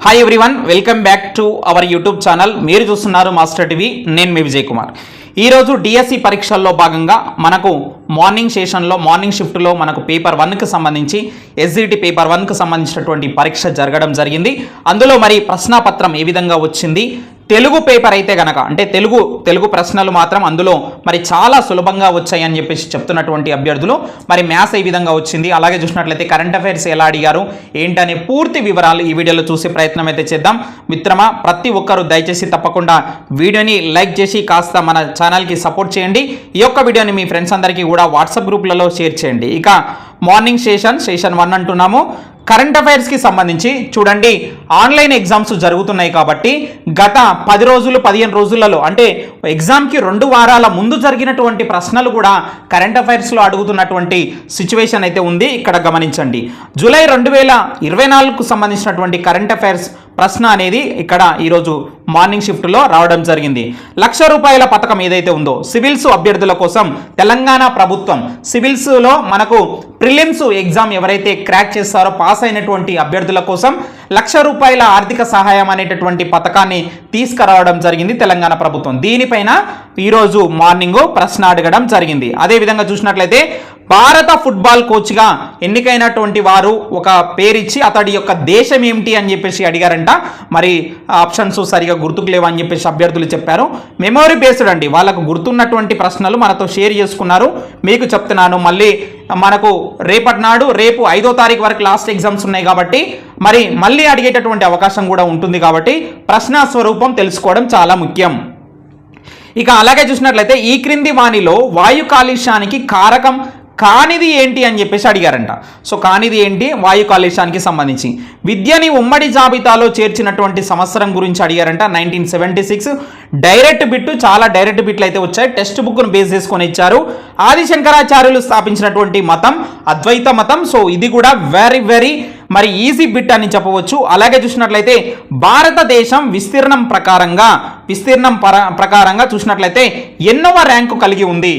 Hi everyone welcome back to our YouTube channel మీరు చూస్తున్నారు master TV నేను మీ విజయ్ కుమార్. ఈరోజు డిఎస్సి పరీక్షల్లో భాగంగా మనకు మార్నింగ్ సెషన్లో మార్నింగ్ షిఫ్ట్లో మనకు పేపర్ వన్కి సంబంధించి ఎస్జిటి పేపర్ వన్కి సంబంధించినటువంటి పరీక్ష జరగడం జరిగింది. అందులో మరి ప్రశ్నాపత్రం ఏ విధంగా వచ్చింది? తెలుగు పేపర్ అయితే గనక అంటే తెలుగు తెలుగు ప్రశ్నలు మాత్రం అందులో మరి చాలా సులభంగా వచ్చాయని చెప్పేసి చెప్తున్నటువంటి అభ్యర్థులు. మరి మ్యాథ్స్ ఏ విధంగా వచ్చింది? అలాగే చూసినట్లయితే కరెంట్ అఫైర్స్ ఎలా అడిగారు? ఏంటనే పూర్తి వివరాలు ఈ వీడియోలో చూసే ప్రయత్నం అయితే చేద్దాం. మిత్రమా ప్రతి ఒక్కరూ దయచేసి తప్పకుండా వీడియోని లైక్ చేసి కాస్త మన ఛానల్కి సపోర్ట్ చేయండి. ఈ యొక్క వీడియోని మీ ఫ్రెండ్స్ అందరికీ కూడా వాట్సాప్ గ్రూప్లలో షేర్ చేయండి. ఇక మార్నింగ్ సెషన్ సెషన్ వన్ అంటున్నాము. కరెంట్ అఫైర్స్కి సంబంధించి చూడండి ఆన్లైన్ ఎగ్జామ్స్ జరుగుతున్నాయి కాబట్టి గత పది రోజులు పదిహేను రోజులలో అంటే ఎగ్జామ్కి రెండు వారాల ముందు జరిగినటువంటి ప్రశ్నలు కూడా కరెంట్ అఫైర్స్లో అడుగుతున్నటువంటి సిచ్యువేషన్ అయితే ఉంది. ఇక్కడ గమనించండి. జూలై రెండు వేల ఇరవై నాలుగుకు సంబంధించినటువంటి కరెంట్ అఫైర్స్ ప్రశ్న అనేది ఇక్కడ ఈరోజు మార్నింగ్ షిఫ్ట్లో రావడం జరిగింది. లక్ష రూపాయల పథకం ఏదైతే ఉందో సివిల్స్ అభ్యర్థుల కోసం తెలంగాణ ప్రభుత్వం సివిల్స్లో మనకు ప్రిలిమ్స్ ఎగ్జామ్ ఎవరైతే క్రాక్ చేస్తారో పాస్ అయినటువంటి అభ్యర్థుల కోసం లక్ష రూపాయల ఆర్థిక సహాయం అనేటటువంటి పథకాన్ని తీసుకురావడం జరిగింది తెలంగాణ ప్రభుత్వం. దీనిపైన ఈరోజు మార్నింగ్ ప్రశ్న అడగడం జరిగింది. అదేవిధంగా చూసినట్లయితే భారత ఫుట్బాల్ కోచ్గా ఎన్నికైనటువంటి వారు ఒక పేరిచ్చి అతడి యొక్క దేశం ఏమిటి అని చెప్పేసి అడిగారంట. మరి ఆప్షన్స్ సరిగా గుర్తుకు లేవు అని చెప్పేసి అభ్యర్థులు చెప్పారు. మెమొరీ బేస్డ్ అండి. వాళ్ళకు గుర్తున్నటువంటి ప్రశ్నలు మనతో షేర్ చేసుకున్నారు. మీకు చెప్తున్నాను. మళ్ళీ మనకు రేపటి నాడు రేపు ఐదో తారీఖు వరకు లాస్ట్ ఎగ్జామ్స్ ఉన్నాయి కాబట్టి మరి మళ్ళీ అడిగేటటువంటి అవకాశం కూడా ఉంటుంది కాబట్టి ప్రశ్న స్వరూపం తెలుసుకోవడం చాలా ముఖ్యం. ఇక అలాగే చూసినట్లయితే ఈ క్రింది వాణిలో వాయు కాలుష్యానికి కారకం కానిది ఏంటి అని చెప్పేసి అడిగారంట. సో కానిది ఏంటి? వాయు కాలుష్యానికి సంబంధించి. విద్యని ఉమ్మడి జాబితాలో చేర్చినటువంటి సంవత్సరం గురించి అడిగారంట nineteen seventy six. Direct bit చాలా డైరెక్ట్ బిట్లు అయితే వచ్చాయి. టెక్స్ట్ బుక్ను బేస్ చేసుకొని ఇచ్చారు. ఆదిశంకరాచార్యులు స్థాపించినటువంటి మతం అద్వైత మతం. సో ఇది కూడా వెరీ వెరీ మరి ఈజీ బిట్ అని చెప్పవచ్చు. అలాగే చూసినట్లయితే భారతదేశం విస్తీర్ణం ప్రకారంగా విస్తీర్ణం ప్రకారంగా చూసినట్లయితే ఎన్నవ ర్యాంకు కలిగి ఉంది.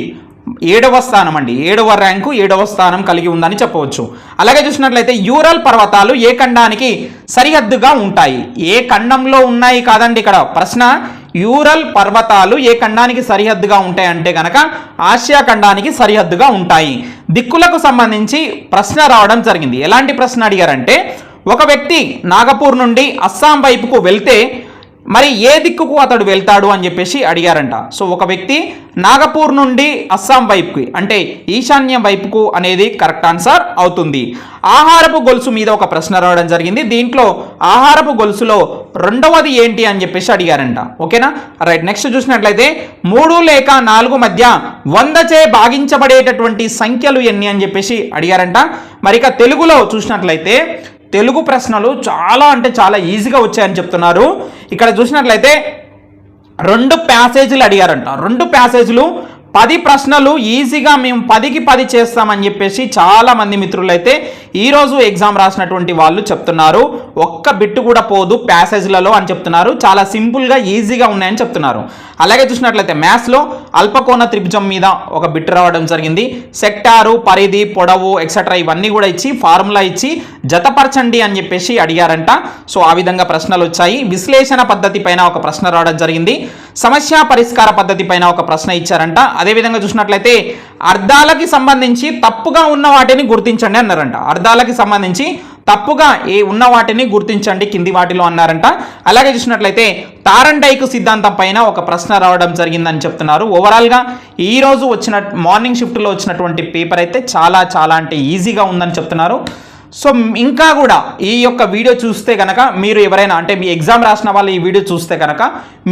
ఏడవ స్థానం అండి. ఏడవ ర్యాంకు ఏడవ స్థానం కలిగి ఉందని చెప్పవచ్చు. అలాగే చూసినట్లయితే యూరల్ పర్వతాలు ఏ ఖండానికి సరిహద్దుగా ఉంటాయి? ఏ ఖండంలో ఉన్నాయి కాదండి ఇక్కడ ప్రశ్న. యూరల్ పర్వతాలు ఏ ఖండానికి సరిహద్దుగా ఉంటాయి అంటే గనక ఆసియా ఖండానికి సరిహద్దుగా ఉంటాయి. దిక్కులకు సంబంధించి ప్రశ్న రావడం జరిగింది. ఎలాంటి ప్రశ్న అడిగారంటే ఒక వ్యక్తి నాగపూర్ నుండి అస్సాం వైపుకు వెళ్తే మరి ఏ దిక్కుకు అతడు వెళ్తాడు అని చెప్పేసి అడిగారంట. సో ఒక వ్యక్తి నాగపూర్ నుండి అస్సాం వైపుకి అంటే ఈశాన్యం వైపుకు అనేది కరెక్ట్ ఆన్సర్ అవుతుంది. ఆహారపు గొలుసు మీద ఒక ప్రశ్న రావడం జరిగింది. దీంట్లో ఆహారపు గొలుసులో రెండవది ఏంటి అని చెప్పేసి అడిగారంట. ఓకేనా? రైట్ నెక్స్ట్ చూసినట్లయితే మూడు లేక నాలుగు మధ్య వందచే భాగించబడేటటువంటి సంఖ్యలు ఎన్ని అని చెప్పేసి అడిగారంట. మరి ఇక తెలుగులో చూసినట్లయితే తెలుగు ప్రశ్నలు చాలా అంటే చాలా ఈజీగా వచ్చాయని చెప్తున్నారు. ఇక్కడ చూసినట్లయితే రెండు ప్యాసేజీలు అడిగారంట. రెండు ప్యాసేజీలు పది ప్రశ్నలు ఈజీగా మేము పదికి పది చేస్తామని చెప్పేసి చాలా మంది మిత్రులు అయితే ఈరోజు ఎగ్జామ్ రాసినటువంటి వాళ్ళు చెప్తున్నారు ఒక్క బిట్టు కూడా పోదు ప్యాసేజ్లలో అని చెప్తున్నారు చాలా సింపుల్గా ఈజీగా ఉన్నాయని చెప్తున్నారు. అలాగే చూసినట్లయితే మ్యాథ్స్లో అల్పకోణ త్రిభుజం మీద ఒక బిట్ రావడం జరిగింది. సెక్టారు పరిధి పొడవు ఎక్సెట్రా ఇవన్నీ కూడా ఇచ్చి ఫార్ములా ఇచ్చి జతపరచండి అని చెప్పేసి అడిగారంట. సో ఆ విధంగా ప్రశ్నలు వచ్చాయి. విశ్లేషణ పద్ధతి పైన ఒక ప్రశ్న రావడం జరిగింది. సమస్య పరిష్కార పద్ధతి పైన ఒక ప్రశ్న ఇచ్చారంట. అదేవిధంగా చూసినట్లయితే అర్థాలకి సంబంధించి తప్పుగా ఉన్న వాటిని గుర్తించండి అన్నారంట. అర్థాలకి సంబంధించి తప్పుగా ఏ ఉన్న వాటిని గుర్తించండి కింది వాటిలో అన్నారంట. అలాగే చూసినట్లయితే తారండైకు సిద్ధాంతం పైన ఒక ప్రశ్న రావడం జరిగిందని చెప్తున్నారు. ఓవరాల్గా ఈ రోజు వచ్చిన మార్నింగ్ షిఫ్ట్లో వచ్చినటువంటి పేపర్ అయితే చాలా చాలా అంటే ఈజీగా ఉందని చెప్తున్నారు. సో ఇంకా కూడా ఈ యొక్క వీడియో చూస్తే కనుక మీరు ఎవరైనా అంటే మీ ఎగ్జామ్ రాసిన వాళ్ళు ఈ వీడియో చూస్తే కనుక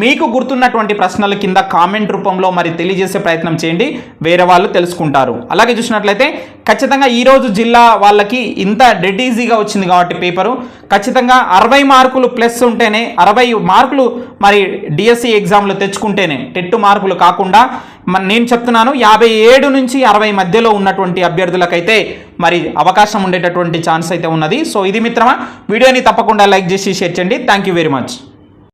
మీకు గుర్తున్నటువంటి ప్రశ్నల కింద కామెంట్ రూపంలో మరి తెలియజేసే ప్రయత్నం చేయండి. వేరే వాళ్ళు తెలుసుకుంటారు. అలాగే చూసినట్లయితే ఖచ్చితంగా ఈరోజు జిల్లా వాళ్ళకి ఇంత డెడ్ ఈజీగా వచ్చింది కాబట్టి పేపరు ఖచ్చితంగా అరవై మార్కులు ప్లస్ ఉంటేనే అరవై మార్కులు మరి డిఎస్సి ఎగ్జామ్లో తెచ్చుకుంటేనే టెట్టు మార్కులు కాకుండా నేను చెప్తున్నాను యాభై ఏడు నుంచి అరవై మధ్యలో ఉన్నటువంటి అభ్యర్థులకైతే మరి అవకాశం ఉండేటటువంటి ఛాన్స్ అయితే ఉన్నది. సో ఇది మిత్రమా? వీడియోని తప్పకుండా లైక్ చేసి షేర్ చేయండి. Thank you very much